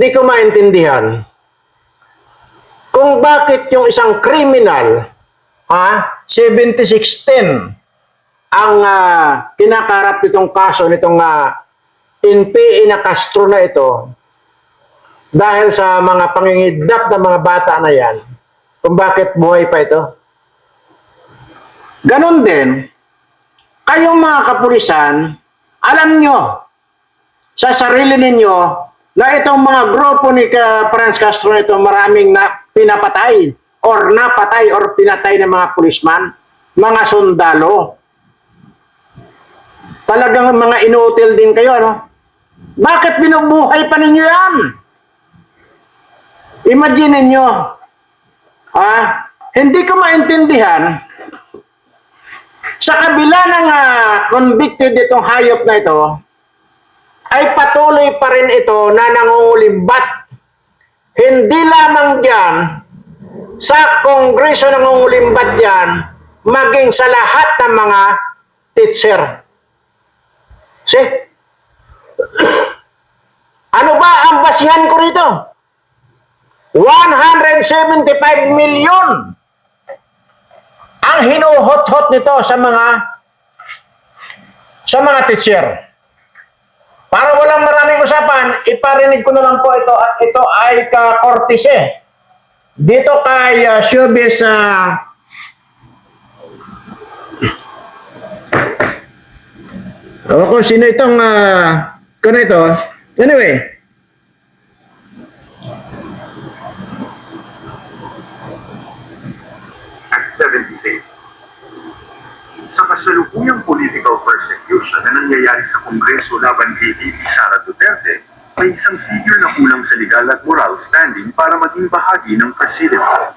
hindi ko maintindihan kung bakit yung isang kriminal, ha, 7610, ang ah, kinakarap nitong kaso nitong uh, NPA na Castro na ito, dahil sa mga pangingidnap ng mga bata na yan, kung bakit buhay pa ito. Ganon din, kayong mga kapulisan, alam nyo, sa sarili ninyo, na itong mga grupo ni ka Franz Castro ito maraming na pinapatay or napatay or pinatay ng mga pulisman, mga sundalo. Talagang mga inutil din kayo, ano? Bakit binubuhay pa ninyo yan? Imagine ninyo, ah, hindi ko maintindihan, sa kabila ng ah, convicted itong hayop na ito, ay patuloy pa rin ito na nangungulimbat. Hindi lamang diyan sa kongreso nangungulimbat diyan, maging sa lahat ng mga teacher. See? ano ba ang basihan ko rito? 175 million ang hinuhot-hot nito sa mga sa mga teacher. Para walang maraming usapan, iparinig ko na lang po ito at ito ay ka-Cortese. Dito kay uh, Showbiz uh, Ewan ko sino itong uh, kano ito. Anyway, at 76. Sa kasalukuyang political persecution na nangyayari sa Kongreso laban kay VP Sara Duterte, may isang figure na kulang sa legal at moral standing para maging bahagi ng presidente.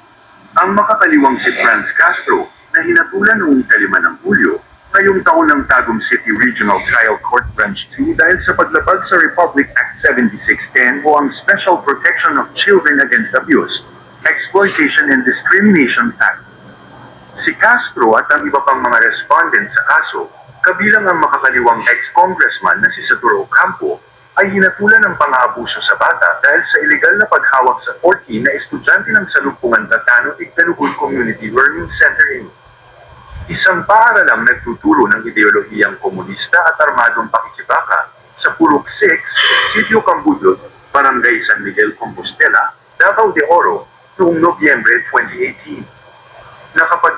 Ang makakaliwang si Franz Castro na hinatulan noong ikalima ng Hulyo, ngayong taon ng Tagum City Regional Trial Court Branch 2 dahil sa paglabag sa Republic Act 7610 o ang Special Protection of Children Against Abuse, Exploitation and Discrimination Act. Si Castro at ang iba pang mga respondent sa kaso, kabilang ang makakaliwang ex-congressman na si Saturo Campo, ay hinatulan ng pang-aabuso sa bata dahil sa ilegal na paghawak sa 14 na estudyante ng Salumpungan Tatano Igtanugul Community Learning Center in Isang paaralang nagtuturo ng ideolohiyang komunista at armadong pakikibaka sa Purok 6, Sitio Cambudlot, Barangay San Miguel, Compostela, Davao de Oro, noong Nobyembre 2018. Nakapagtataka,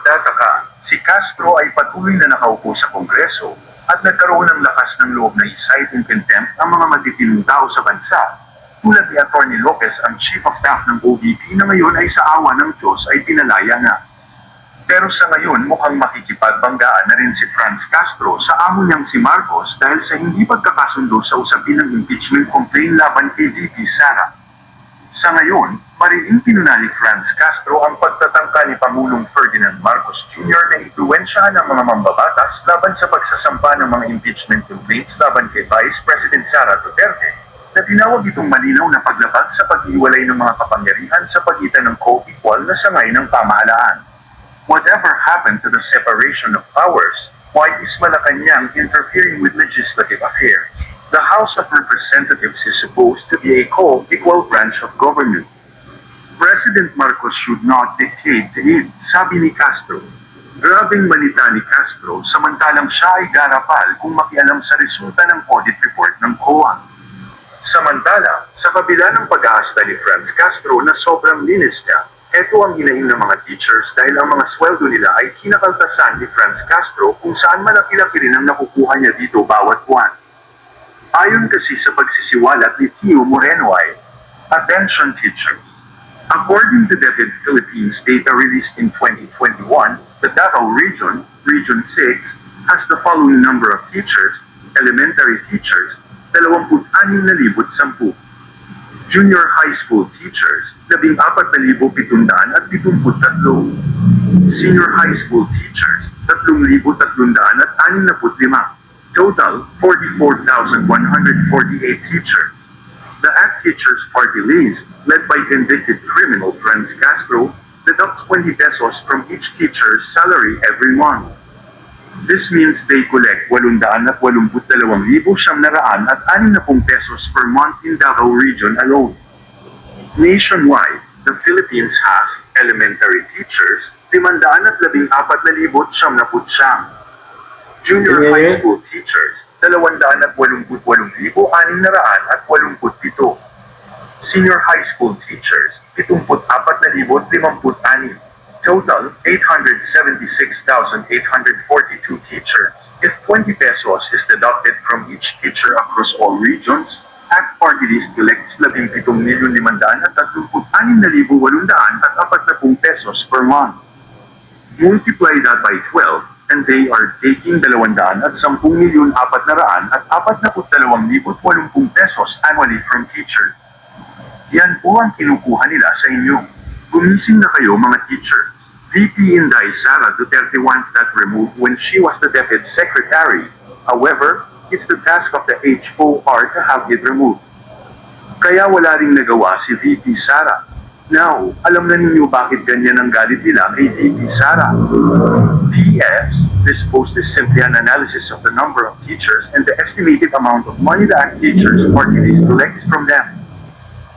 si Castro ay patuloy na nakaupo sa Kongreso at nagkaroon ng lakas ng loob na i-cite in contempt ang mga matitinong tao sa bansa, tulad ni Atty. Lopez ang Chief of Staff ng OVP na ngayon ay sa awa ng Diyos ay pinalaya na. Pero sa ngayon mukhang makikipagbanggaan na rin si Franz Castro sa amo niyang si Marcos dahil sa hindi pagkakasundo sa usapin ng impeachment complaint laban kay VP Sara. Sa ngayon, mariing pinuna ni Franz Castro ang pagtatangka ni Pangulong Ferdinand Marcos Jr. na impluensyahan ng mga mambabatas laban sa pagsasampa ng mga impeachment complaints laban kay Vice President Sara Duterte na tinawag itong malinaw na paglabag sa pag-iwalay ng mga kapangyarihan sa pagitan ng co-equal na sangay ng pamahalaan. Whatever happened to the separation of powers? Why is Malacanang interfering with legislative affairs? The House of Representatives is supposed to be a co-equal branch of government. President Marcos should not dictate to it, sabi ni Castro. Grabing malita ni Castro samantalang siya ay garapal kung makialam sa resulta ng audit report ng COA. Samantala, sa kabila ng pag-aasta ni Franz Castro na sobrang linis niya, Ito ang hinaing ng mga teachers dahil ang mga sweldo nila ay kinakaltasan ni Franz Castro kung saan malaki-laki rin ang nakukuha niya dito bawat buwan. Ayon kasi sa pagsisiwalat ni Tio Moreno ay, Attention teachers! According to DepEd Philippines data released in 2021, the Davao Region, Region 6, has the following number of teachers, elementary teachers, 26,010. Junior high school teachers, 14,773. Senior high school teachers, 3,365. Total, 44,148 teachers. Teachers Party list, led by convicted criminal Franz Castro, deducts 20 pesos from each teacher's salary every month. This means they collect 882,760 at 60 pesos per month in Davao Region alone. Nationwide, the Philippines has elementary teachers, 514,000 Junior Yeah. high school teachers, 288,687. Senior high school teachers, 74,056. Total, 876,842 teachers. If 20 pesos is deducted from each teacher across all regions, Act Party List collects 17,536,840 pesos per month. Multiply that by 12, and they are taking 210 at 10 milyon apat na raan at 42,080 pesos annually from teachers. Yan po ang kinukuha nila sa inyo. Gumising na kayo mga teachers. VP Inday Sara Duterte wants that removed when she was the deputy secretary. However, it's the task of the HOR to have it removed. Kaya wala ring nagawa si VP Sara. Now, alam na ninyo bakit ganyan ang galit nila kay VP Sara. PS, this post is simply an analysis of the number of teachers and the estimated amount of money that teachers party list collects from them.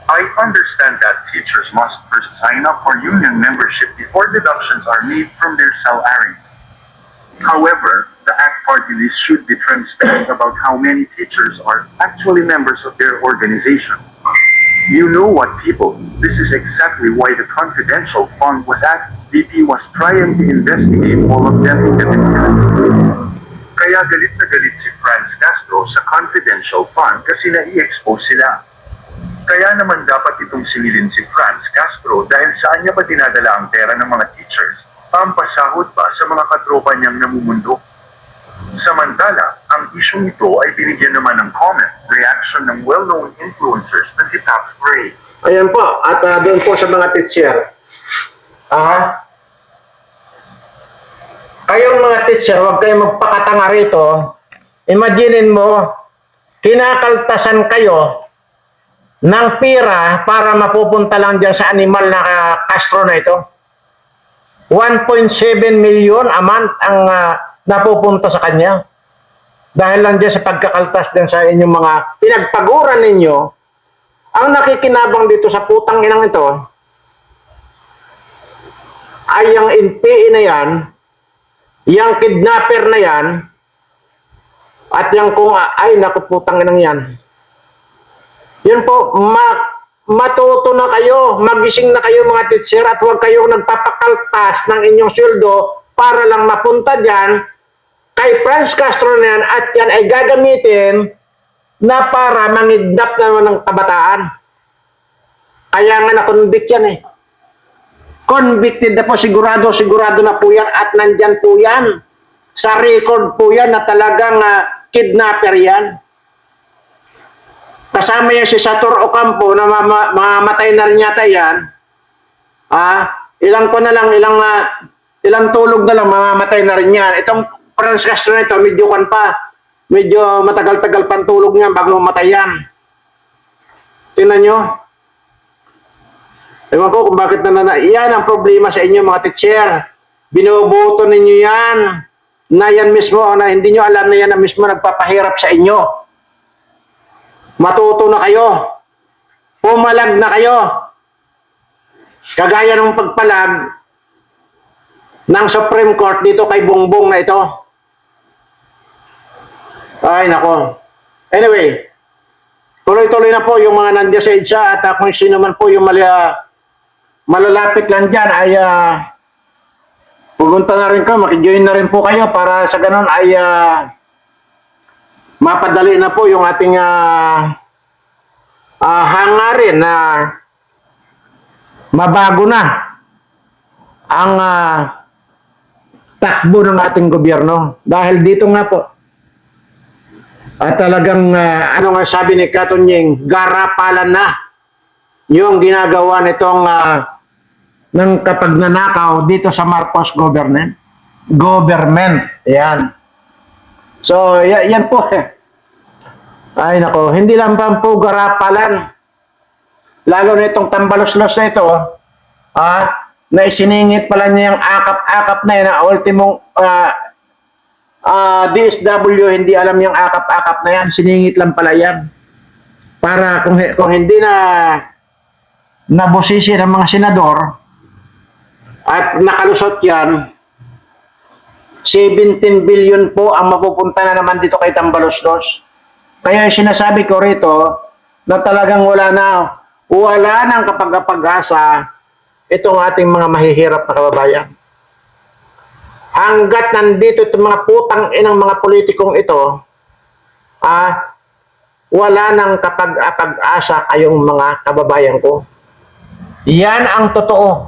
I understand that teachers must first sign up for union membership before deductions are made from their salaries. However, the ACT party list should be transparent about how many teachers are actually members of their organization. You know what people, this is exactly why the confidential fund was asked. VP was trying to investigate all of them independently. Kaya galit na galit si Franz Castro sa confidential fund kasi na-i-expose sila. Kaya naman dapat itong singilin si Franz Castro dahil saan niya ba dinadala ang pera ng mga teachers? Pampasahod ba sa mga katropa niyang namumundo? Samantala, ang isyong ito ay binigyan naman ng comment, reaction ng well-known influencers na si Taps Gray. Ayan po, at ah, doon po sa mga teacher. Ah, kayong mga teacher, huwag kayong magpakatanga rito. Imaginin mo, kinakaltasan kayo ng pira para mapupunta lang dyan sa animal na ah, Castro na ito. 1.7 million a month ang ah, napupunta sa kanya. Dahil lang dyan sa pagkakaltas din sa inyong mga pinagpaguran ninyo, ang nakikinabang dito sa putang inang ito ay yung NPE na yan, yung kidnapper na yan, at yung kung ay naku putang inang yan. Yun po, ma matuto na kayo, magising na kayo mga teacher at huwag kayong nagpapakaltas ng inyong sweldo para lang mapunta dyan kay Franz Castro na yan at yan ay gagamitin na para mangidnap naman ng kabataan. Kaya nga na-convict yan eh. Convicted na po, sigurado, sigurado na po yan at nandyan po yan. Sa record po yan na talagang ah, kidnapper yan. Kasama yan si Sator Ocampo na mama- mamamatay na rin yata yan. Ah, ilang ko na lang, ilang ah, ilang tulog na lang mamamatay na rin yan. Itong Franz Castro na ito, medyo kan pa. Medyo matagal-tagal pang tulog niya bago mamatay yan. Tingnan nyo. Ewan ko kung bakit nanana. Yan ang problema sa inyo mga teacher. Binubuto ninyo yan. Na yan mismo, na hindi nyo alam na yan na mismo nagpapahirap sa inyo. Matuto na kayo. Pumalag na kayo. Kagaya ng pagpalag ng Supreme Court dito kay Bongbong na ito. Ay, nako. Anyway, tuloy-tuloy na po yung mga nandiyan sa EDSA at uh, kung sino man po yung mali, ah, malalapit lang dyan ay uh, pupunta na rin ko, makijoin na rin po kayo para sa ganun ay ah, mapadali na po yung ating ah, ah, hangarin na mabago na ang ah, takbo ng ating gobyerno. Dahil dito nga po, at talagang, ah, ano nga sabi ni Katonying, garapalan na yung ginagawa nitong ah, ng kapag nanakaw dito sa Marcos government. Government. Yan. So, ya- yan po. Ay, nako. Hindi lang pa po garapalan. Lalo na itong tambalos-los na ito, ah, na isiningit pala niya yung akap-akap na yan, na ultimong ah, ah, DSW, hindi alam yung akap-akap na yan, siningit lang pala yan. Para kung, kung hindi na nabosisi ng mga senador at nakalusot yan 17 billion po ang mapupunta na naman dito kay Tambaloslos. Kaya sinasabi ko rito na talagang wala na, wala nang kapag-pag-asa itong ating mga mahihirap na kababayan. Hanggat nandito itong mga putang inang mga politikong ito, ah, wala nang kapag-pag-asa kayong mga kababayan ko. Yan ang totoo.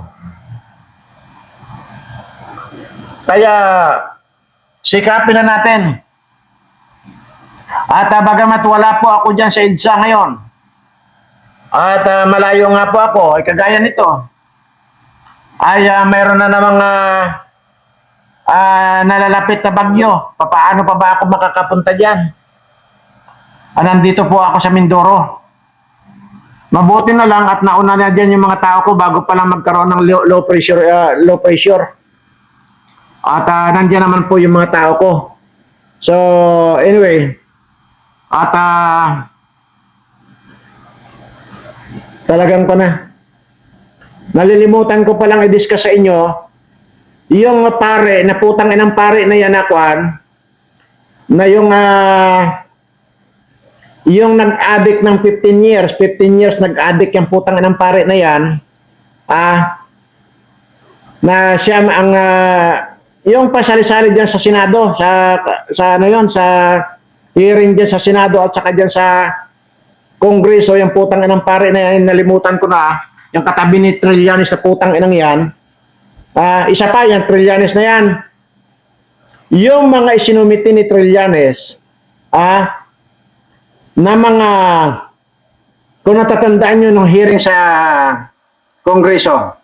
Kaya sikapin na natin. At uh, bagamat wala po ako dyan sa EDSA ngayon, at ah, malayo nga po ako, ay kagaya nito, ay ah, mayroon na namang ah, ah, nalalapit na bagyo. Papaano pa ba ako makakapunta dyan? Ah, nandito po ako sa Mindoro. Mabuti na lang at nauna na dyan yung mga tao ko bago pa lang magkaroon ng low, low pressure ah, low pressure. At ah, nandiyan naman po yung mga tao ko. So, anyway, at ah, talagang pa na. Nalilimutan ko palang i-discuss sa inyo yung pare, na putang inang pare na yan akwan, na yung ah, yung nag-addict ng 15 years, 15 years nag-addict yung putang inang pare na yan, ah, na siya ang ah, yung pasali-sali diyan sa Senado, sa sa ano yon sa hearing diyan sa Senado at saka diyan sa Kongreso, yung putang inang pare na yan, nalimutan ko na, yung katabi ni Trillanes sa putang inang yan, ah isa pa yan, Trillanes na yan, yung mga isinumiti ni Trillanes, ah, na mga, kung natatandaan nyo nung hearing sa Kongreso,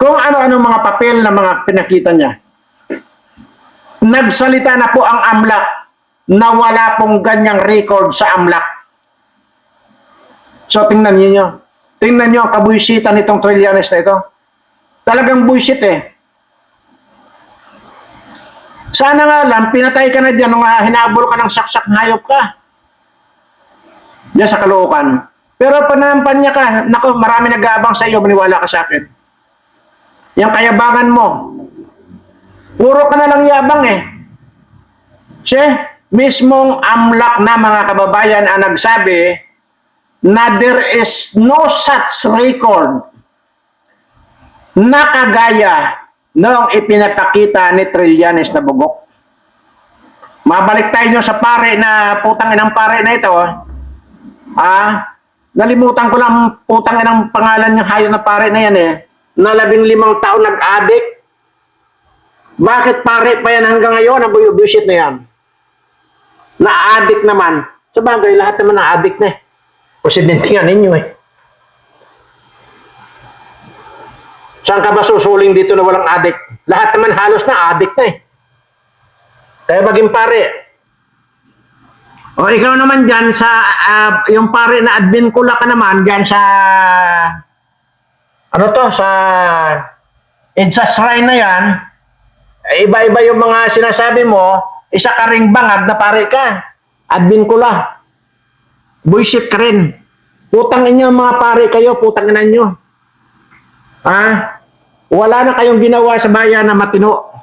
kung ano-ano mga papel na mga pinakita niya, nagsalita na po ang AMLAC na wala pong ganyang record sa AMLAC. So, tingnan niyo. Tingnan niyo ang kabuisitan nitong Trillanes na ito. Talagang buisit eh. Sana nga lang, pinatay ka na dyan nung hinabol ka ng saksak hayop ka. Diyan sa Caloocan. Pero panampanya ka, nako, marami nag-aabang sa iyo, maniwala ka sa akin. Yung kayabangan mo, puro ka na lang yabang eh. Siya, mismong amlak na mga kababayan ang nagsabi na there is no such record na kagaya noong ipinapakita ni Trillanes na bugok. Mabalik tayo sa pare na putang inang pare na ito. Ah, nalimutan ko lang putang inang pangalan ng hayo na pare na yan eh. Na labing limang taon nag-addict. Bakit pare pa yan hanggang ngayon? Ang bullshit na yan. Na-addict naman. Sa bagay, lahat naman na-addict na eh. Presidente nga ninyo eh. Saan ka ba susuling dito na walang addict? Lahat naman halos na addict na eh. Kaya maging pare. O ikaw naman dyan sa, ah, yung pare na admin kula ka naman dyan sa, ano to, sa EDSA shrine na yan, eh, iba-iba yung mga sinasabi mo, isa ka ring bangag na pare ka. Admin kula. Buisit ka rin. Putang inyo mga pare kayo, putang ina nyo. Ha? Wala na kayong ginawa sa bayan na matino.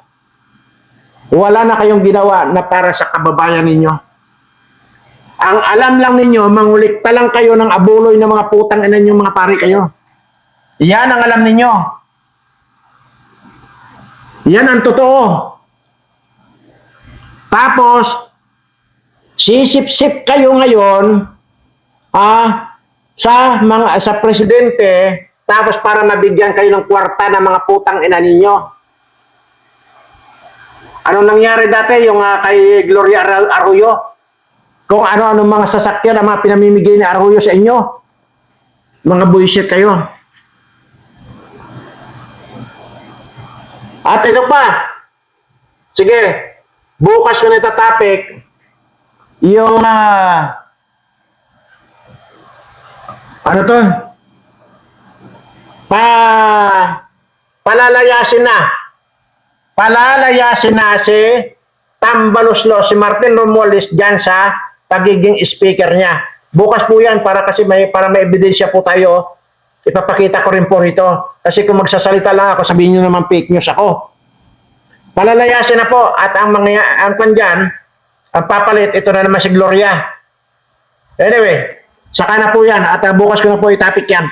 Wala na kayong ginawa na para sa kababayan ninyo. Ang alam lang ninyo, mangulik pa lang kayo ng abuloy ng mga putang ina nyo mga pare kayo. Yan ang alam ninyo. Yan ang totoo. Tapos, sisip-sip kayo ngayon ah, sa mga sa presidente tapos para mabigyan kayo ng kwarta ng mga putang ina ninyo. Anong nangyari dati yung ah, kay Gloria Ar- Arroyo? Kung ano-ano mga sasakyan ang mga pinamimigay ni Arroyo sa inyo. Mga bullshit kayo. At ito pa. Sige. Bukas ko na ito topic. Yung ah, ano to? Pa palalayasin na. Palalayasin na si Tambaluslo, si Martin Romualdez dyan sa pagiging speaker niya. Bukas po yan para kasi may para may ebidensya po tayo ipapakita ko rin po rito. Kasi kung magsasalita lang ako, sabihin nyo naman fake news ako. Palalayasin na po at ang mga ang pandyan, ang papalit, ito na naman si Gloria. Anyway, saka na po yan at ah, bukas ko na po itapik yan.